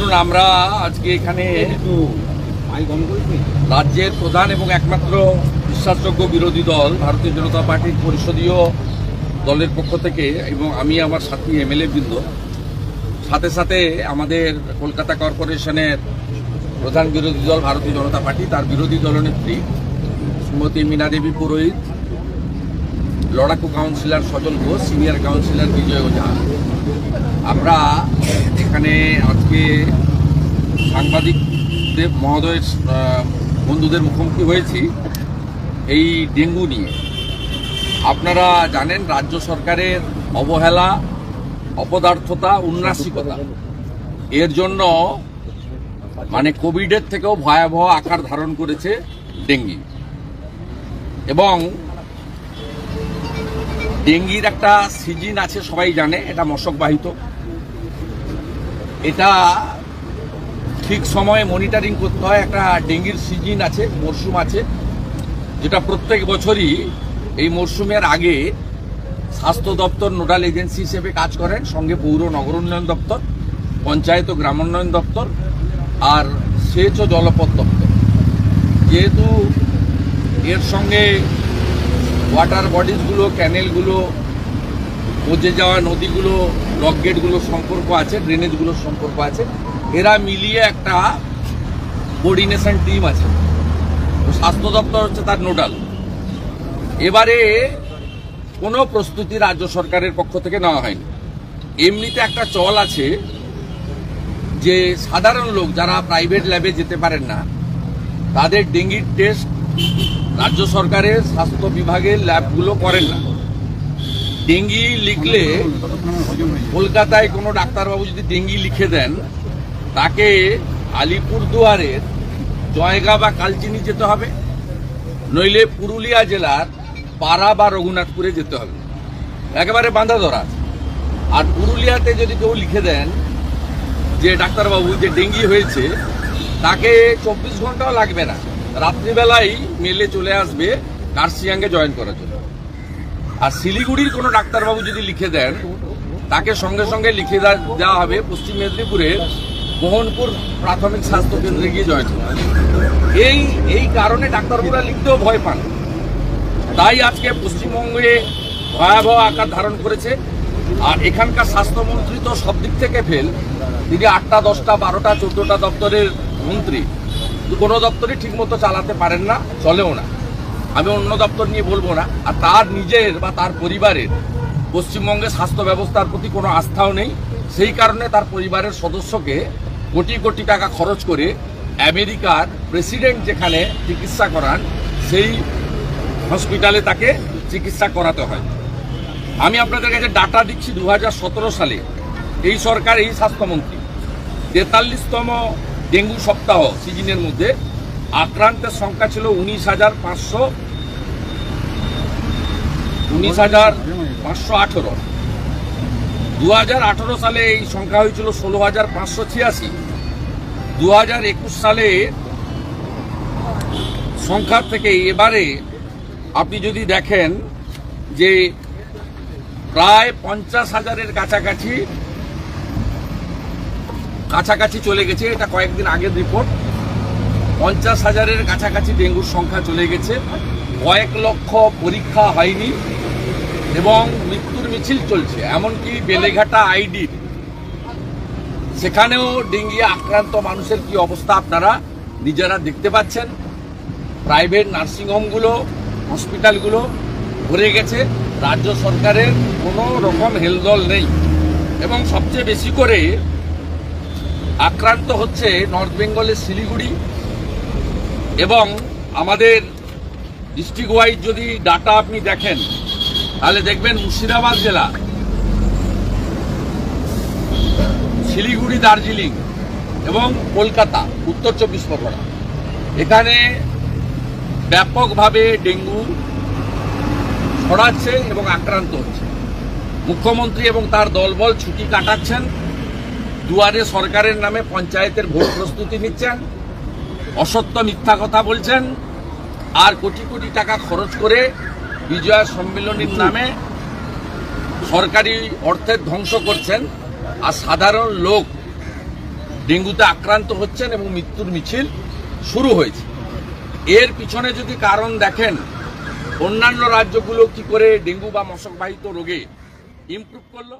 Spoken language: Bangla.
ধরুন আমরা আজকে এখানে রাজ্যের প্রধান এবং একমাত্র বিশ্বাসযোগ্য বিরোধী দল ভারতীয় জনতা পার্টির পরিষদীয় দলের পক্ষ থেকে এবং আমি আমার সাথী এমএলএ বৃন্দ সাথে সাথে আমাদের কলকাতা কর্পোরেশনের প্রধান বিরোধী দল ভারতীয় জনতা পার্টি তার বিরোধী দলনেত্রী শ্রীমতী মীনা দেবী পুরোহিত লড়াকু councillor Sajal Ghosh, senior councillor Bijoy Ojha. আমরা এখানে আজকে সাংবাদিকদের, মহোদয়ের বন্ধুদের মুখোমুখি হয়েছি এই ডেঙ্গু নিয়ে। আপনারা জানেন রাজ্য সরকারের অবহেলা, অপদার্থতা, উন্নাসিকতা। এর জন্য মানে কোভিডের থেকেও ভয়াবহ আকার ধারণ করেছে ডেঙ্গি। এবং ডেঙ্গির একটা সিজন আছে, সবাই জানে, এটা মশকবাহিত। এটা ঠিক সময়ে মনিটরিং করতে হয়, একটা ডেঙ্গির সিজন আছে মরশুম আছে, যেটা প্রত্যেক বছরই এই মরশুমের আগে স্বাস্থ্য দপ্তর, নোডাল এজেন্সি হিসেবে কাজ করেন, সঙ্গে পৌর, নগর উন্নয়ন দপ্তর, পঞ্চায়েত ও গ্রামোন্নয়ন দপ্তর, আর সেচ ও জলপথ দপ্তর। যেহেতু এর সঙ্গে ওয়াটার বডিজগুলো ক্যানেলগুলো পচে যাওয়া নদীগুলো লক গেটগুলো সম্পর্ক আছে ড্রেনেজগুলোর সম্পর্ক আছে। এরা মিলিয়ে একটা কোঅর্ডিনেশন টিম আছে। স্বাস্থ্য দপ্তর হচ্ছে তার নোডাল এবারে কোনো প্রস্তুতি রাজ্য সরকারের পক্ষ থেকে নেওয়া হয়নি। এমনিতে একটা চল আছে যে সাধারণ লোক যারা প্রাইভেট ল্যাবে যেতে পারেন না, তাদের ডেঙ্গির টেস্ট রাজ্য সরকারের স্বাস্থ্য বিভাগের ল্যাবগুলো করেন না। ডেঙ্গি লিখলে কলকাতায় কোনো ডাক্তারবাবু যদি ডেঙ্গি লিখে দেন, তাকে আলিপুরদুয়ারের জয়গা বা কালচিনি যেতে হবে, নইলে পুরুলিয়া জেলার পাড়া বা রঘুনাথপুরে যেতে হবে। একেবারে বাঁধা ধরা আর পুরুলিয়াতে যদি কেউ লিখে দেন যে ডাক্তারবাবু যে ডেঙ্গি হয়েছে, তাকে চব্বিশ ঘন্টাও লাগবে না। রাত্রিবেলায় মেলে চলে আসবে কার্সিয়াঙ্গে জয়েন করার জন্য। আর শিলিগুড়ির কোনো ডাক্তারবাবু যদি লিখে দেন, তাকে সঙ্গে সঙ্গে লিখে দেওয়া হবে পশ্চিম মেদিনীপুরের মোহনপুর প্রাথমিক স্বাস্থ্য কেন্দ্রে গিয়ে জয়েন করা এই এই কারণে ডাক্তারবাবুরা লিখতেও ভয় পান। তাই আজকে পশ্চিমবঙ্গে ভয়াবহ আকার ধারণ করেছে। আর এখানকার স্বাস্থ্যমন্ত্রী তো সব দিক থেকে ফেল তিনি আটটা, দশটা, বারোটা, চোদ্দটা দপ্তরের মন্ত্রী। কোনো দপ্তরই ঠিকমতো চালাতে পারেন না, চলেও না। আমি অন্য দপ্তর নিয়ে বলব না। আর তার নিজের বা তার পরিবারের পশ্চিমবঙ্গের স্বাস্থ্য ব্যবস্থার প্রতি কোনো আস্থাও নেই। সেই কারণে তার পরিবারের সদস্যকে কোটি কোটি টাকা খরচ করে আমেরিকার প্রেসিডেন্ট যেখানে চিকিৎসা করান, সেই হসপিটালে তাকে চিকিৎসা করাতে হয়। আমি আপনাদের কাছে ডাটা দিচ্ছি দু হাজার সতেরো সালে। এই সরকার, এই স্বাস্থ্যমন্ত্রী। তেতাল্লিশতম ডেঙ্গু সপ্তাহ সিজনের মধ্যে। আক্রান্তের সংখ্যা ছিল উনিশ হাজার পাঁচশো, উনিশ হাজার পাঁচশো আঠেরো। দু হাজার আঠেরো সালে এই সংখ্যা হয়েছিল ষোলো হাজার পাঁচশো ছিয়াশি। দু হাজার একুশ সালে সংখ্যার থেকে এবারে আপনি যদি দেখেন যে প্রায় পঞ্চাশ হাজারের কাছাকাছি কাছাকাছি চলে গেছে, এটা কয়েকদিন আগের রিপোর্ট পঞ্চাশ হাজারের কাছাকাছি ডেঙ্গুর সংখ্যা চলে গেছে। কয়েক লক্ষ পরীক্ষা হয়নি এবং মৃত্যুর মিছিল চলছে, এমনকি বেলেঘাটা আইডির সেখানেও ডেঙ্গি আক্রান্ত মানুষের কি অবস্থা আপনারা নিজেরা দেখতে পাচ্ছেন। প্রাইভেট নার্সিংহোমগুলো হসপিটালগুলো ভরে গেছে। রাজ্য সরকারের কোনো রকম হেলদল নেই। এবং সবচেয়ে বেশি করে আক্রান্ত হচ্ছে নর্থ বেঙ্গলের শিলিগুড়ি এবং আমাদের ডিস্ট্রিক্ট ওয়াইজ যদি ডাটা আপনি দেখেন, তাহলে দেখবেন মুর্শিদাবাদ জেলা, শিলিগুড়ি, দার্জিলিং এবং কলকাতা, উত্তর চব্বিশ পরগনা। এখানে ব্যাপকভাবে ডেঙ্গু ছড়াচ্ছে এবং আক্রান্ত হচ্ছে। মুখ্যমন্ত্রী এবং তার দলবল ছুটি কাটাচ্ছেন। দুয়ারে সরকারের নামে পঞ্চায়েতের ভোট প্রস্তুতি নিচ্ছেন, অসত্য মিথ্যা কথা বলছেন, আর কোটি কোটি টাকা খরচ করে বিজয়া সম্মেলনীর নামে সরকারি অর্থের ধ্বংস করছেন, আর সাধারণ লোক ডেঙ্গুতে আক্রান্ত হচ্ছেন এবং মৃত্যুর মিছিল শুরু হয়েছে। এর পিছনে যদি কারণ দেখেন, অন্যান্য রাজ্যগুলো কি করে ডেঙ্গু বা মশকবাহিত রোগে ইমপ্রুভ করল?